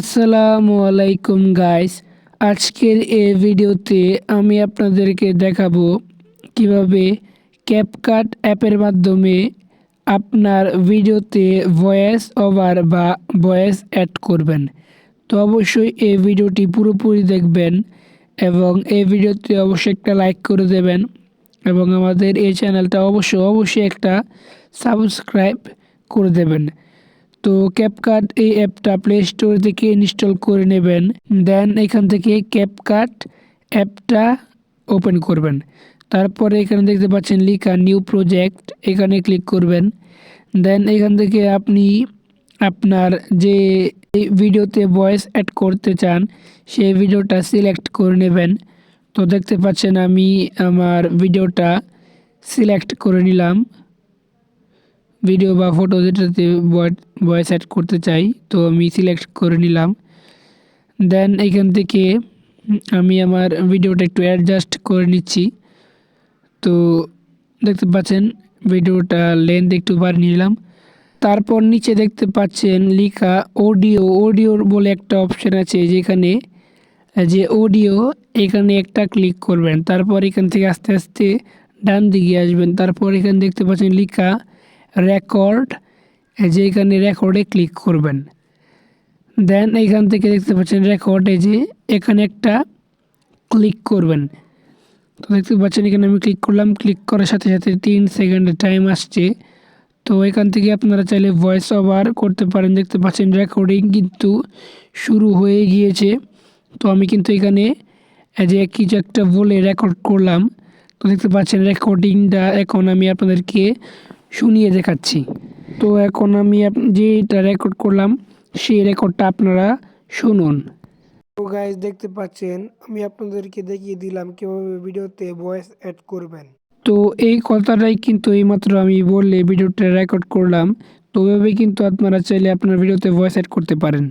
আসসালামু আলাইকুম গাইস আজকের এই ভিডিওতে আমি আপনাদেরকে দেখাবো কীভাবে ক্যাপকাট অ্যাপের মাধ্যমে আপনার ভিডিওতে ভয়েস ওভার বা ভয়েস অ্যাড করবেন। তো অবশ্যই এই ভিডিওটি পুরোপুরি দেখবেন এবং এই ভিডিওতে অবশ্যই একটা লাইক করে দেবেন এবং আমাদের এই চ্যানেলটা অবশ্যই অবশ্যই একটা সাবস্ক্রাইব করে দেবেন। তো ক্যাপকাট এই অ্যাপটা প্লে স্টোর থেকে ইনস্টল করে নেবেন। দেন এখান থেকে ক্যাপকাট অ্যাপটা ওপেন করবেন। তারপরে এখানে দেখতে পাচ্ছেন লিখা নিউ প্রজেক্ট এখানে ক্লিক করবেন। দেন এখান থেকে আপনি আপনার যে ভিডিওতে ভয়েস অ্যাড করতে চান, সেই ভিডিওটা সিলেক্ট করে নেবেন। তো দেখতে পাচ্ছেন আমি আমার ভিডিওটা সিলেক্ট করে নিলাম। ভিডিও বা ফটো যেটাতে ভয়েস অ্যাড করতে চাই, তো আমি সিলেক্ট করে নিলাম। দেন এখান থেকে আমি আমার ভিডিওটা একটু অ্যাডজাস্ট করে নিচ্ছি। তো দেখতে পাচ্ছেন ভিডিওটা লেন্থ একটু বাড়িয়ে নিলাম। তারপর নিচে দেখতে পাচ্ছেন, লিখা অডিও অডিওর বলে একটা অপশান আছে যেখানে যে অডিও এখানে একটা ক্লিক করবেন। তারপর এখান থেকে আস্তে আস্তে ডান দিকে আসবেন। তারপর এখানে দেখতে পাচ্ছেন, লিখা রেকর্ড এই যে এখানে রেকর্ডে ক্লিক করবেন। দেন এইখান থেকে দেখতে পাচ্ছেন রেকর্ডে যে এখানে একটা ক্লিক করবেন। তো দেখতে পাচ্ছেন এখানে আমি ক্লিক করলাম ক্লিক করার সাথে সাথে তিন সেকেন্ডের টাইম আসছে। তো এখান থেকে আপনারা চাইলে ভয়েস ওভার করতে পারেন। দেখতে পাচ্ছেন রেকর্ডিং কিন্তু শুরু হয়ে গিয়েছে। তো আমি কিন্তু এখানে যে কিছু একটা বলে রেকর্ড করলাম। তো দেখতে পাচ্ছেন রেকর্ডিংটা এখন আমি আপনাদেরকে শুনিয়ে দেখাচ্ছি। তো এখন আমি যেটা রেকর্ড করলাম সেই রেকর্ডটা আপনারা শুনুন। তো গাইজ দেখতে পাচ্ছেন আমি আপনাদেরকে দেখিয়ে দিলাম কীভাবে ভিডিওতে ভয়েস অ্যাড করবেন। তো এই কথাটাই কিন্তু এইমাত্র আমি বললে ভিডিওটা রেকর্ড করলাম। তো ওইভাবে কিন্তু আপনারা চাইলে আপনার ভিডিওতে ভয়েস অ্যাড করতে পারেন।